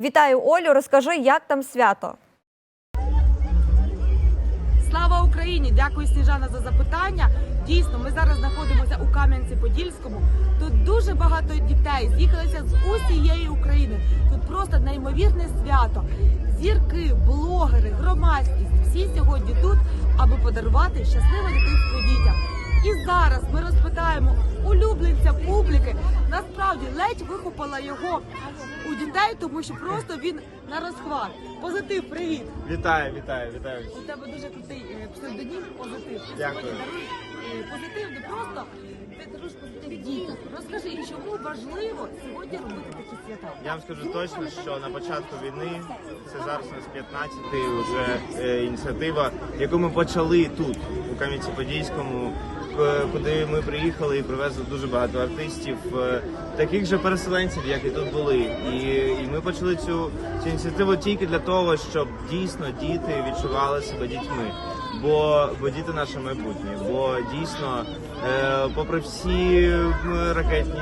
Вітаю Олю. Розкажи, як там свято. Слава Україні! Дякую Сніжана за запитання. Дійсно, ми зараз знаходимося у Кам'янці-Подільському. Тут дуже багато дітей з'їхалися з усієї України. Тут просто неймовірне свято. Зірки, блогери, громадськість всі сьогодні тут, аби подарувати щасливе дитинство дітям. І зараз ми розпитаємо улюбленця публіки. Насправді ледь вихопила його у дітей, тому що просто він на розхват. Позитив, привіт! Вітаю, вітаю, вітаю. У тебе дуже крутий е, псевдонім позитив. Ти Дякую. сьогодні даруєш е, позитив не просто ти даруєш позитив дітям. Розкажи, чому важливо сьогодні робити такі свята? Я вам скажу точно, що на початку війни це зараз у нас 15-й вже е, ініціатива, яку ми почали тут, у Кам'янці-Подільському, куди ми приїхали і привезли дуже багато артистів, е, таких же переселенців, як і тут були. І, і ми почали цю, цю ініціативу тільки для того, щоб дійсно діти відчували себе дітьми. Бо, бо діти наше майбутнє, бо дійсно, е, попри всі ракетні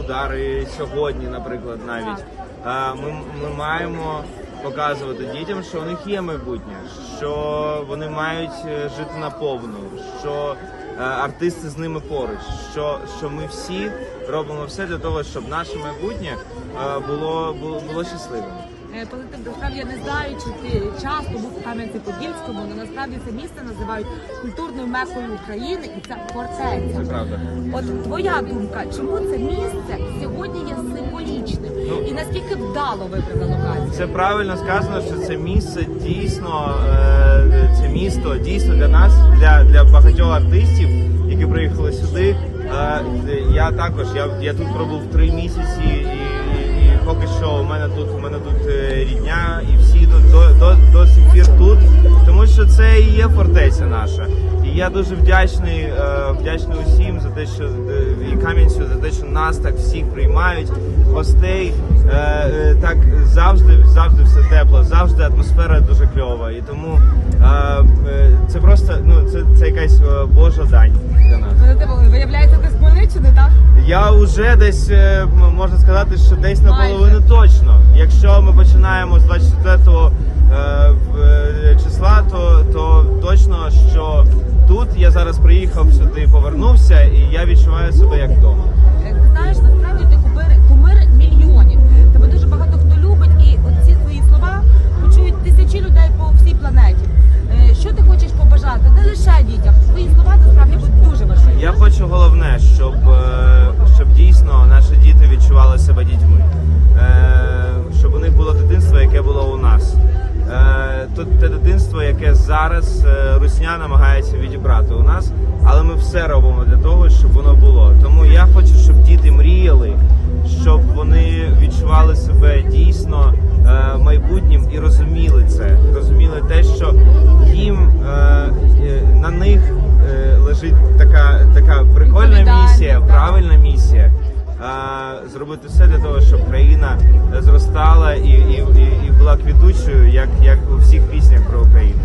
удари сьогодні, наприклад, навіть е, ми, ми маємо показувати дітям, що у них є майбутнє, що вони мають е, жити наповну, що е, артисти з ними поруч, що, що ми всі робимо все для того, щоб наше майбутнє е, було, було, було щасливим. Е, Позитив, насправді я не знаю, чи ти часто був у Кам'янці-Подільському, але насправді це місце називають культурною мекою України, і це Це правда. От твоя думка, чому це місце сьогодні є символічним Ну, і наскільки вдало вибрана локація? Це правильно сказано, що це місце дійсно е, це місто дійсно для нас, для, для багатьох артистів, які приїхали сюди. Е, я також я, я тут пробув три місяці, і, і, і поки що у мене тут у мене тут е, рідня, і всі до, тому що це і є фортеця наша. І я дуже вдячний, е, вдячний усім за те, що е, і Кам'янцю за те, що нас так всіх приймають, гостей. Е, так завжди, завжди все тепло, завжди атмосфера дуже кльова. І тому це просто ну це, це якась божа дань для нас. Виявляється, ти з Хмельниччини, так? Я вже десь можна сказати, що десь наполовину точно. Якщо ми починаємо з 24 е, е, числа, приїхав сюди, повернувся, і я відчуваю себе як вдома. Е, Ти знаєш, насправді ти кумир, кумир мільйонів. Тебе дуже багато хто любить, і ці твої слова почують тисячі людей по всій планеті. Е, Що ти хочеш побажати? Не лише дітям. Твої слова насправді будуть дуже важливі. Я хочу головне, щоб, е, щоб дійсно наші діти відчували себе дітьми, те дитинство, яке зараз е, русня намагається відібрати у нас, але ми все робимо для того, щоб воно було. Тому я хочу, щоб діти мріяли, щоб вони відчували себе дійсно е, майбутнім і розуміли це, розуміли те, що їм Зробити все для того, щоб країна зростала і, і, і була квітучою, як, як у всіх піснях про Україну.